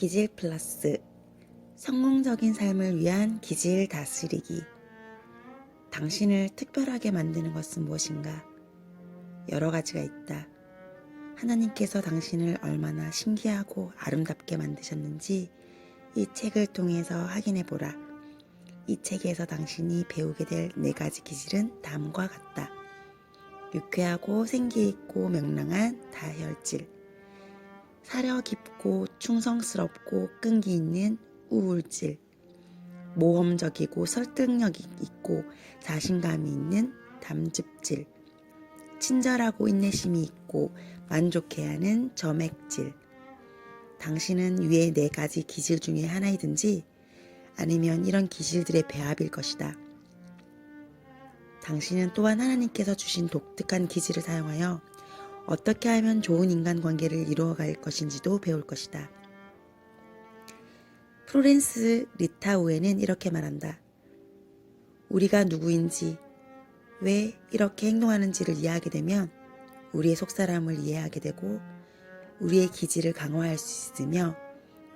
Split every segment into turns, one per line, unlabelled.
기질 플러스 성공적인 삶을 위한 기질 다스리기 당신을 특별하게 만드는 것은 무엇인가? 여러 가지가 있다. 하나님께서 당신을 얼마나 신기하고 아름답게 만드셨는지 이 책을 통해서 확인해 보라. 이 책에서 당신이 배우게 될 네 가지 기질은 다음과 같다. 유쾌하고 생기 있고 명랑한 다혈질. 사려 깊고 충성스럽고 끈기 있는 우울질. 모험적이고 설득력이 있고 자신감이 있는 담즙질. 친절하고 인내심이 있고 만족해야 하는 점액질. 당신은 위의 네 가지 기질 중에 하나이든지 아니면 이런 기질들의 배합일 것이다. 당신은 또한 하나님께서 주신 독특한 기질을 사용하여 어떻게 하면 좋은 인간관계를 이루어갈 것인지도 배울 것이다. 프로렌스 리타우에는 이렇게 말한다. 우리가 누구인지, 왜 이렇게 행동하는지를 이해하게 되면 우리의 속사람을 이해하게 되고 우리의 기질을 강화할 수 있으며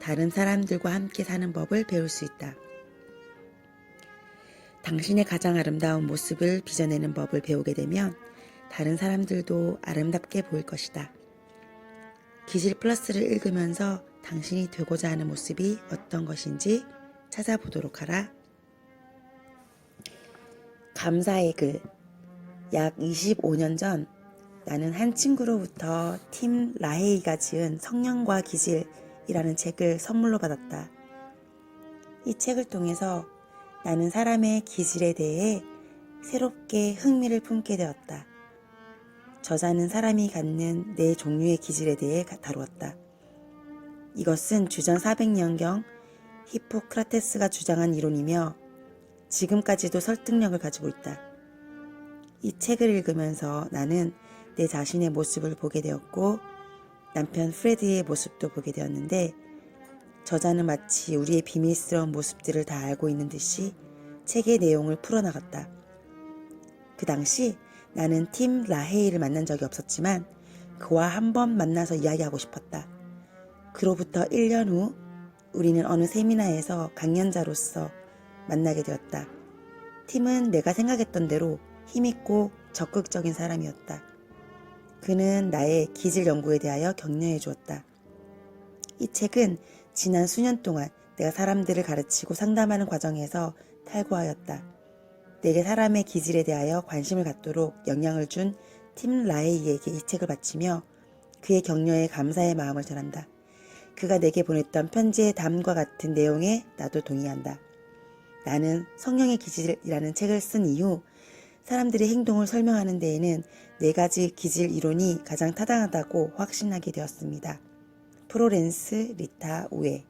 다른 사람들과 함께 사는 법을 배울 수 있다. 당신의 가장 아름다운 모습을 빚어내는 법을 배우게 되면 다른 사람들도 아름답게 보일 것이다. 기질 플러스를 읽으면서 당신이 되고자 하는 모습이 어떤 것인지 찾아보도록 하라. 감사의 글. 약 25년 전 나는 한 친구로부터 팀 라헤이가 지은 성령과 기질이라는 책을 선물로 받았다. 이 책을 통해서 나는 사람의 기질에 대해 새롭게 흥미를 품게 되었다. 저자는 사람이 갖는 네 종류의 기질에 대해 다루었다. 이것은 주전 400년경 히포크라테스가 주장한 이론이며 지금까지도 설득력을 가지고 있다. 이 책을 읽으면서 나는 내 자신의 모습을 보게 되었고 남편 프레드의 모습도 보게 되었는데 저자는 마치 우리의 비밀스러운 모습들을 다 알고 있는 듯이 책의 내용을 풀어나갔다. 그 당시 나는 팀 라헤이를 만난 적이 없었지만 그와 한 번 만나서 이야기하고 싶었다. 그로부터 1년 후 우리는 어느 세미나에서 강연자로서 만나게 되었다. 팀은 내가 생각했던 대로 힘있고 적극적인 사람이었다. 그는 나의 기질 연구에 대하여 격려해 주었다. 이 책은 지난 수년 동안 내가 사람들을 가르치고 상담하는 과정에서 탈구하였다. 내게 사람의 기질에 대하여 관심을 갖도록 영향을 준 팀 라이에게 이 책을 바치며 그의 격려에 감사의 마음을 전한다. 그가 내게 보냈던 편지의 담과 같은 내용에 나도 동의한다. 나는 성령의 기질이라는 책을 쓴 이후 사람들의 행동을 설명하는 데에는 네 가지 기질 이론이 가장 타당하다고 확신하게 되었습니다. 프로렌스 리타 우에